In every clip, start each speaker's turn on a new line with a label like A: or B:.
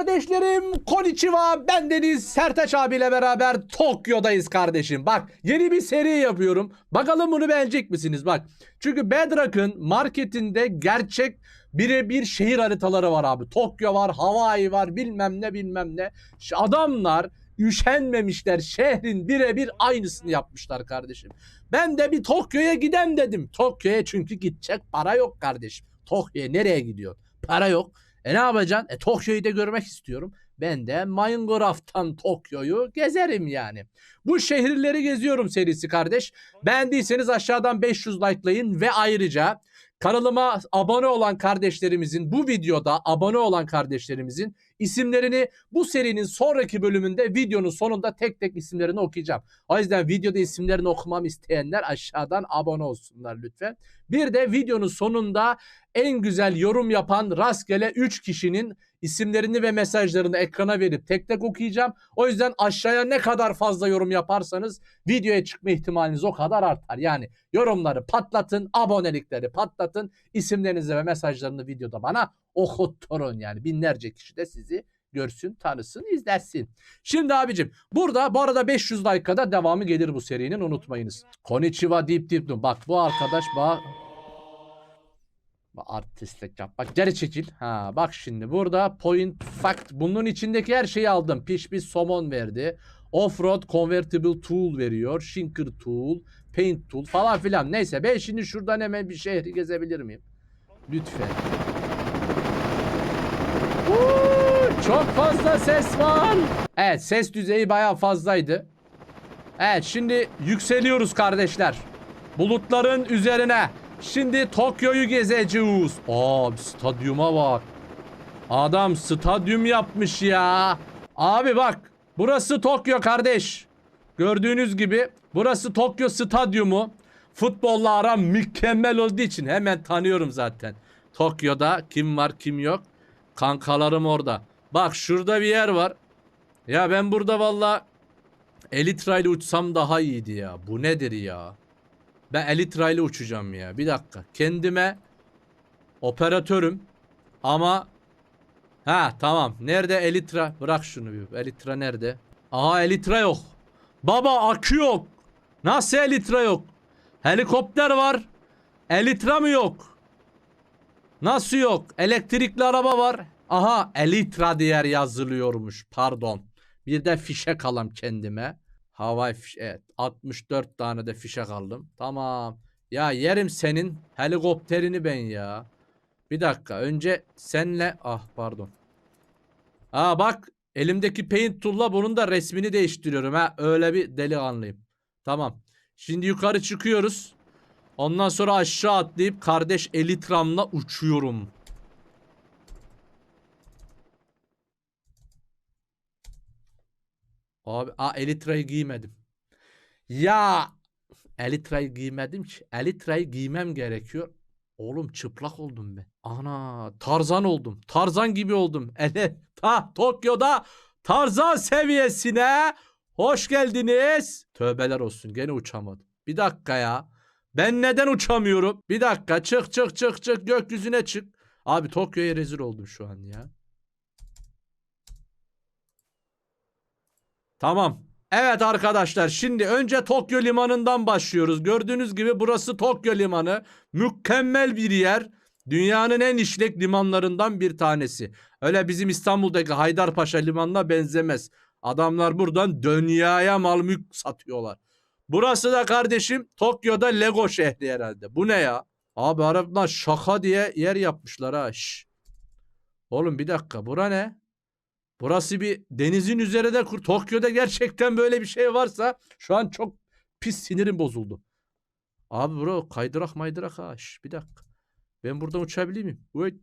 A: kardeşlerim Konnichiwa ben Deniz Sertaç abiyle beraber Tokyo'dayız kardeşim. Bak yeni bir seri yapıyorum. Bakalım bunu beğenecek misiniz? Bak çünkü Bedrock'ın marketinde gerçek birebir şehir haritaları var abi. Tokyo var, Hawaii var, bilmem ne bilmem ne. Adamlar üşenmemişler. Şehrin birebir aynısını yapmışlar kardeşim. Ben de bir Tokyo'ya gidem dedim. Tokyo'ya çünkü gidecek para yok kardeşim. Tokyo'ya nereye gidiyor? Para yok. E ne yapacaksın? E Tokyo'yu da görmek istiyorum. Ben de Minecraft'tan Tokyo'yu gezerim yani. Bu şehirleri geziyorum serisi kardeş. Beğendiyseniz aşağıdan 500 likelayın ve ayrıca kanalıma abone olan kardeşlerimizin bu videoda abone olan kardeşlerimizin isimlerini bu serinin sonraki bölümünde videonun sonunda tek tek isimlerini okuyacağım. O yüzden videoda isimlerini okumam isteyenler aşağıdan abone olsunlar lütfen. Bir de videonun sonunda en güzel yorum yapan rastgele 3 kişinin isimlerini ve mesajlarını ekrana verip tek tek okuyacağım. O yüzden aşağıya ne kadar fazla yorum yaparsanız videoya çıkma ihtimaliniz o kadar artar. Yani yorumları patlatın, abonelikleri patlatın, isimlerinizi ve mesajlarını videoda bana okutturun. Yani binlerce kişi de sizi görsün, tanısın, izlesin. Şimdi abicim burada bu arada 500 dakikada devamı gelir bu serinin unutmayınız. Konnichiwa deyip deyip. Bak bu arkadaş bak Artistlik yap. Bak geri çekil. Ha bak şimdi burada point fact bunun içindeki her şeyi aldım. Piş bir somon verdi. Offroad convertible tool veriyor. Shinker tool, paint tool falan filan. Neyse ben şimdi şuradan hemen bir şehri gezebilir miyim? Lütfen. Çok fazla ses var. Evet ses düzeyi bayağı fazlaydı. Evet şimdi yükseliyoruz kardeşler. Bulutların üzerine. Şimdi Tokyo'yu gezeceğiz. Aa stadyuma bak. Adam stadyum yapmış ya. Abi bak. Burası Tokyo kardeş. Gördüğünüz gibi burası Tokyo stadyumu. Futbolla aram mükemmel olduğu için hemen tanıyorum zaten. Tokyo'da kim var kim yok. Kankalarım orada. Bak şurada bir yer var. Ya ben burada valla Elytra ile uçsam daha iyiydi ya. Bu nedir ya? Ben Elytra ile uçacağım ya. Bir dakika. Kendime operatörüm ama ha tamam. Nerede Elytra? Bırak şunu bir. Elytra nerede? Aha Elytra yok. Baba akü yok. Nasıl Elytra yok? Helikopter var. Elytra mı yok? Nasıl yok? Elektrikli araba var. Aha Elytra diğer yazılıyormuş. Pardon. Bir de fişek alam kendime. Havai fiş evet 64 tane de fişek aldım. Tamam. Ya yerim senin helikopterini ben ya. Bir dakika önce senle ah pardon. Aa bak elimdeki paint tool'la bunun da resmini değiştiriyorum ha. Öyle bir delikanlıyım. Tamam. Şimdi yukarı çıkıyoruz. Ondan sonra aşağı atlayıp kardeş elitramla uçuyorum. Abi a elitrayı giymedim. Ya elitrayı giymedim ki. Elitrayı giymem gerekiyor. Oğlum çıplak oldum ben. Ana Tarzan oldum. Tarzan gibi oldum. Ele ta Tokyo'da Tarzan seviyesine hoş geldiniz. Tövbeler olsun gene uçamadım. Bir dakika ya. Ben neden uçamıyorum? Bir dakika çık çık çık çık gökyüzüne çık. Abi Tokyo'ya rezil oldum şu an ya. Tamam. Evet arkadaşlar şimdi önce Tokyo limanından başlıyoruz. Gördüğünüz gibi burası Tokyo limanı. Mükemmel bir yer. Dünyanın en işlek limanlarından bir tanesi. Öyle bizim İstanbul'daki Haydarpaşa limanına benzemez. Adamlar buradan dünyaya mal mülk satıyorlar. Burası da kardeşim Tokyo'da Lego şehri herhalde. Bu ne ya? Abi harbiden şaka diye yer yapmışlar ha. Şş. Oğlum bir dakika bura ne? Burası bir denizin üzerinde kur. Tokyo'da gerçekten böyle bir şey varsa şu an çok pis sinirim bozuldu. Abi bro kaydırak maydırak ha. Şş, bir dakika. Ben buradan uçabilir miyim? Wait.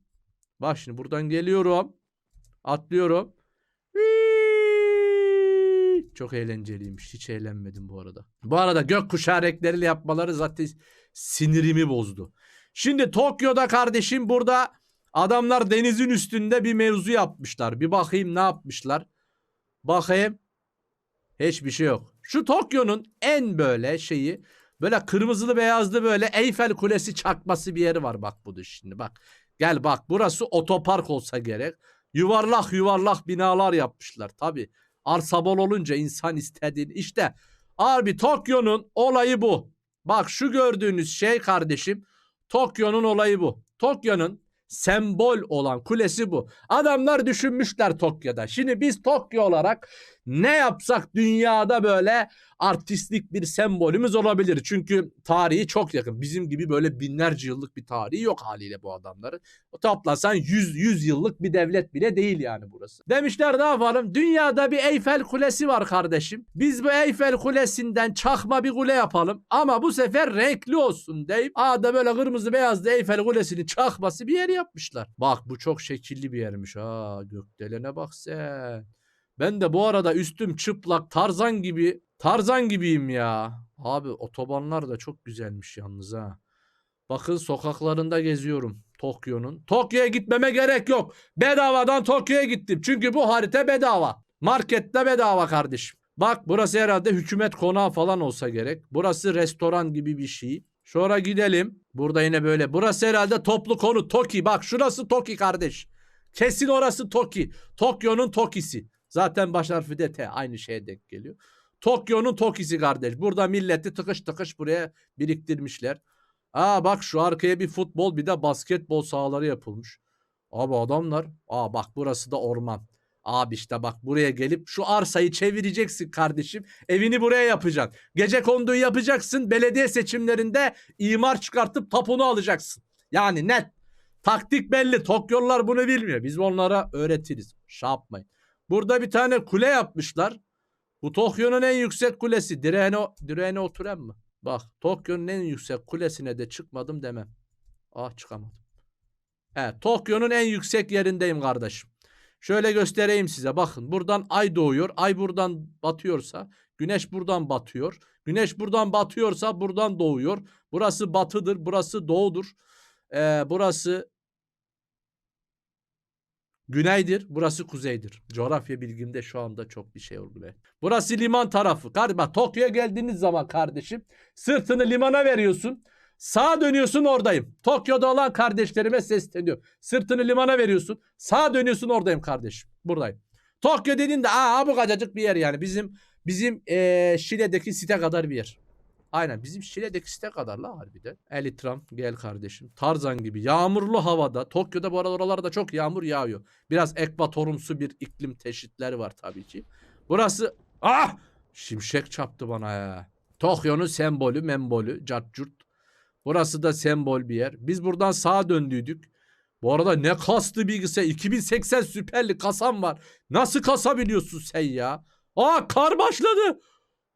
A: Bak şimdi buradan geliyorum. Atlıyorum. Çok eğlenceliymiş. Hiç eğlenmedim bu arada. Bu arada gökkuşağı renkleriyle yapmaları zaten sinirimi bozdu. Şimdi Tokyo'da kardeşim burada adamlar denizin üstünde bir mevzu yapmışlar. Bir bakayım ne yapmışlar. Bakayım. Hiçbir şey yok. Şu Tokyo'nun en böyle şeyi böyle kırmızılı beyazlı böyle Eyfel Kulesi çakması bir yeri var bak bu şimdi bak. Gel bak burası otopark olsa gerek. Yuvarlak yuvarlak binalar yapmışlar. Tabi arsa bol olunca insan istediğini. İşte abi Tokyo'nun olayı bu. Bak şu gördüğünüz şey kardeşim Tokyo'nun olayı bu. Tokyo'nun sembol olan kulesi bu. Adamlar düşünmüşler Tokyo'da. Şimdi biz Tokyo olarak ne yapsak dünyada böyle artistlik bir sembolümüz olabilir. Çünkü tarihi çok yakın. Bizim gibi böyle binlerce yıllık bir tarihi yok haliyle bu adamların. Toplasan 100 100 yıllık bir devlet bile değil yani burası. Demişler ne yapalım? Dünyada bir Eyfel Kulesi var kardeşim. Biz bu Eyfel Kulesi'nden çakma bir kule yapalım ama bu sefer renkli olsun deyip A'da böyle kırmızı beyazlı Eyfel Kulesi'nin çakması bir yer yapmışlar. Bak bu çok şekilli bir yermiş ha. Gökdelene bak sen. Ben de bu arada üstüm çıplak Tarzan gibi Tarzan gibiyim ya. Abi otobanlar da çok güzelmiş yalnız ha. Bakın sokaklarında geziyorum Tokyo'nun. Tokyo'ya gitmeme gerek yok. Bedavadan Tokyo'ya gittim. Çünkü bu harita bedava. Markette bedava kardeşim. Bak burası herhalde hükümet konağı falan olsa gerek. Burası restoran gibi bir şey. Sonra gidelim. Burada yine böyle. Burası herhalde toplu konu Toki. Bak şurası Toki kardeş. Kesin orası Toki. Tokyo'nun Toki'si. Zaten baş harfi de T. Aynı şeye denk geliyor. Tokyo'nun Toki'si kardeş. Burada milleti tıkış tıkış buraya biriktirmişler. Aa bak şu arkaya bir futbol bir de basketbol sahaları yapılmış. Abi adamlar. Aa bak burası da orman. Abi işte bak buraya gelip şu arsayı çevireceksin kardeşim. Evini buraya yapacaksın. Gece konduyu yapacaksın. Belediye seçimlerinde imar çıkartıp tapunu alacaksın. Yani net. Taktik belli. Tokyo'lular bunu bilmiyor. Biz onlara öğretiriz. Şey yapmayın. Burada bir tane kule yapmışlar. Bu Tokyo'nun en yüksek kulesi. Direğine, direğine oturan mı? Bak Tokyo'nun en yüksek kulesine de çıkmadım demem. Ah çıkamadım. Evet Tokyo'nun en yüksek yerindeyim kardeşim. Şöyle göstereyim size. Bakın buradan ay doğuyor. Ay buradan batıyorsa güneş buradan batıyor. Güneş buradan batıyorsa buradan doğuyor. Burası batıdır. Burası doğudur. Ee, burası güneydir. Burası kuzeydir. Coğrafya bilgimde şu anda çok bir şey oldu be. Burası liman tarafı. Galiba Tokyo'ya geldiğiniz zaman kardeşim sırtını limana veriyorsun. Sağa dönüyorsun oradayım. Tokyo'da olan kardeşlerime sesleniyor. Sırtını limana veriyorsun. Sağa dönüyorsun oradayım kardeşim. Buradayım. Tokyo dediğinde aa bu kadarcık bir yer yani. Bizim bizim eee Şile'deki site kadar bir yer. Aynen bizim Şile'deki site kadar la harbiden. Elitram gel kardeşim. Tarzan gibi yağmurlu havada. Tokyo'da bu arada oralarda çok yağmur yağıyor. Biraz ekvatorumsu bir iklim teşitleri var tabii ki. Burası ah şimşek çarptı bana ya. Tokyo'nun sembolü membolü cart curt. Burası da sembol bir yer. Biz buradan sağa döndüydük. Bu arada ne kastı bilgisayar. 2080 süperli kasam var. Nasıl kasabiliyorsun sen ya? Aa kar başladı.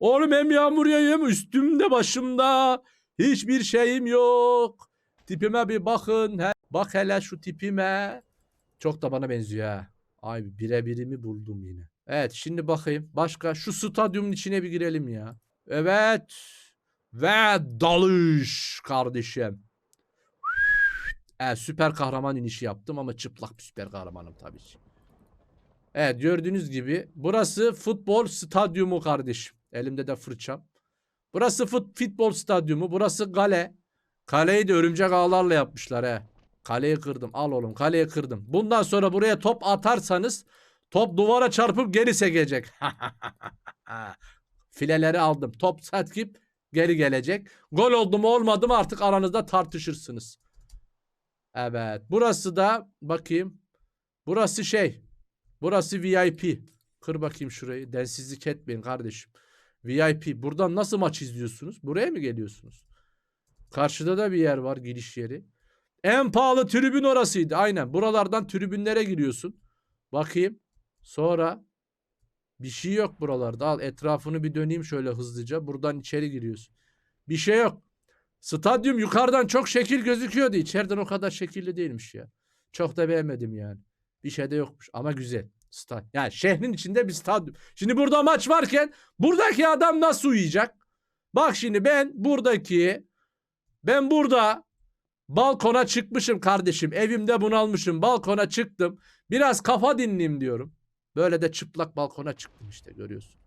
A: Oğlum hem yağmur yağıyor üstümde başımda. Hiçbir şeyim yok. Tipime bir bakın. He. Bak hele şu tipime. Çok da bana benziyor ha. Ay birebirimi buldum yine. Evet şimdi bakayım. Başka şu stadyumun içine bir girelim ya. Evet. Ve dalış kardeşim. Evet süper kahraman inişi yaptım ama çıplak bir süper kahramanım tabii ki. Evet gördüğünüz gibi burası futbol stadyumu kardeşim. Elimde de fırçam. Burası fut, futbol stadyumu. Burası kale. Kaleyi de örümcek ağlarla yapmışlar he. Kaleyi kırdım. Al oğlum kaleyi kırdım. Bundan sonra buraya top atarsanız top duvara çarpıp geri sekecek. Fileleri aldım. Top satkip geri gelecek. Gol oldu mu olmadı mı artık aranızda tartışırsınız. Evet. Burası da bakayım. Burası şey. Burası VIP. Kır bakayım şurayı. Densizlik etmeyin kardeşim. VIP. Buradan nasıl maç izliyorsunuz? Buraya mı geliyorsunuz? Karşıda da bir yer var giriş yeri. En pahalı tribün orasıydı. Aynen. Buralardan tribünlere giriyorsun. Bakayım. Sonra bir şey yok buralarda. Al etrafını bir döneyim şöyle hızlıca. Buradan içeri giriyorsun. Bir şey yok. Stadyum yukarıdan çok şekil gözüküyordu. İçeriden o kadar şekilli değilmiş ya. Çok da beğenmedim yani. Bir şey de yokmuş ama güzel. Stad. Yani şehrin içinde bir stadyum. Şimdi burada maç varken buradaki adam nasıl uyuyacak? Bak şimdi ben buradaki ben burada balkona çıkmışım kardeşim. Evimde bunalmışım. Balkona çıktım. Biraz kafa dinleyeyim diyorum. Böyle de çıplak balkona çıktım işte görüyorsun.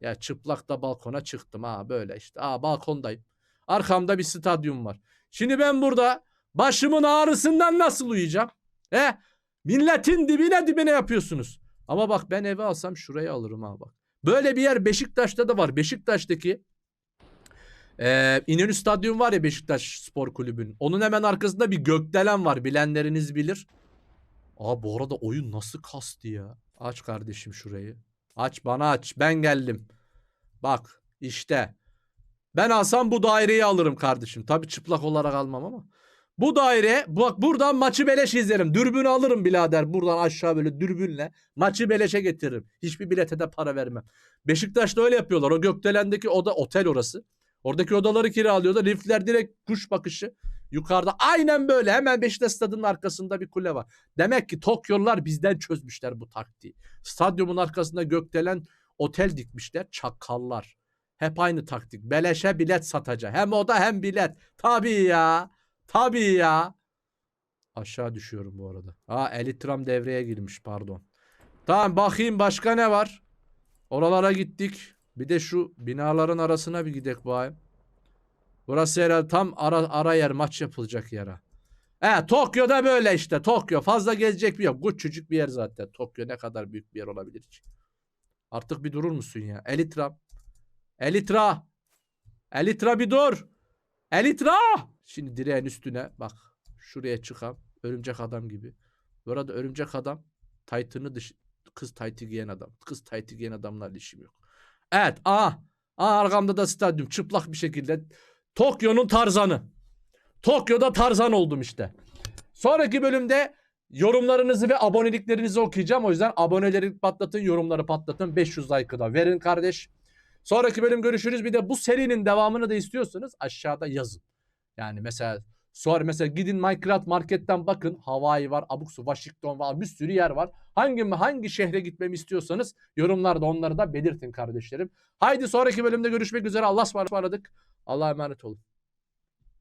A: Ya çıplak da balkona çıktım ha böyle işte. Aa balkondayım. Arkamda bir stadyum var. Şimdi ben burada başımın ağrısından nasıl uyuyacağım? He? Milletin dibine dibine yapıyorsunuz. Ama bak ben eve alsam şurayı alırım ha bak. Böyle bir yer Beşiktaş'ta da var. Beşiktaş'taki ee, İnönü Stadyum var ya Beşiktaş Spor Kulübü'nün. Onun hemen arkasında bir gökdelen var. Bilenleriniz bilir. Aa bu arada oyun nasıl kastı ya. Aç kardeşim şurayı. Aç bana aç. Ben geldim. Bak işte. Ben alsam bu daireyi alırım kardeşim. Tabi çıplak olarak almam ama. Bu daire bak buradan maçı beleş izlerim. Dürbünü alırım birader. Buradan aşağı böyle dürbünle maçı beleşe getiririm. Hiçbir bilete de para vermem. Beşiktaş'ta öyle yapıyorlar. O gökdelendeki oda otel orası. Oradaki odaları kiralıyorlar. Liftler direkt kuş bakışı. Yukarıda aynen böyle hemen Beşiktaş stadının arkasında bir kule var. Demek ki Tokyo'lular bizden çözmüşler bu taktiği. Stadyumun arkasında gökdelen otel dikmişler. Çakallar. Hep aynı taktik. Beleşe bilet satacak. Hem oda hem bilet. Tabii ya. Tabii ya. Aşağı düşüyorum bu arada. Aa Elitram devreye girmiş pardon. Tamam bakayım başka ne var? Oralara gittik. Bir de şu binaların arasına bir gidek bakayım. Burası herhalde tam ara, ara yer maç yapılacak yere. He Tokyo'da böyle işte Tokyo. Fazla gezecek bir yok. Küçücük bir yer zaten. Tokyo ne kadar büyük bir yer olabilir ki? Artık bir durur musun ya? Elitra. Elitra. Elitra bir dur. Elitra. Şimdi direğin üstüne bak. Şuraya çıkam. Örümcek adam gibi. Burada örümcek adam. Taytını dış kız taytı giyen adam. Kız taytı giyen adamlarla işim yok. Evet. Aa. Aa arkamda da stadyum. Çıplak bir şekilde. Tokyo'nun Tarzan'ı. Tokyo'da Tarzan oldum işte. Sonraki bölümde yorumlarınızı ve aboneliklerinizi okuyacağım. O yüzden aboneleri patlatın, yorumları patlatın. 500 like'ı da verin kardeş. Sonraki bölüm görüşürüz. Bir de bu serinin devamını da istiyorsanız aşağıda yazın. Yani mesela sonra mesela gidin Minecraft marketten bakın. Hawaii var, abuk su, Washington var, bir sürü yer var. Hangi hangi şehre gitmemi istiyorsanız yorumlarda onları da belirtin kardeşlerim. Haydi sonraki bölümde görüşmek üzere. Allah'a ısmarladık. Allah'a emanet olun.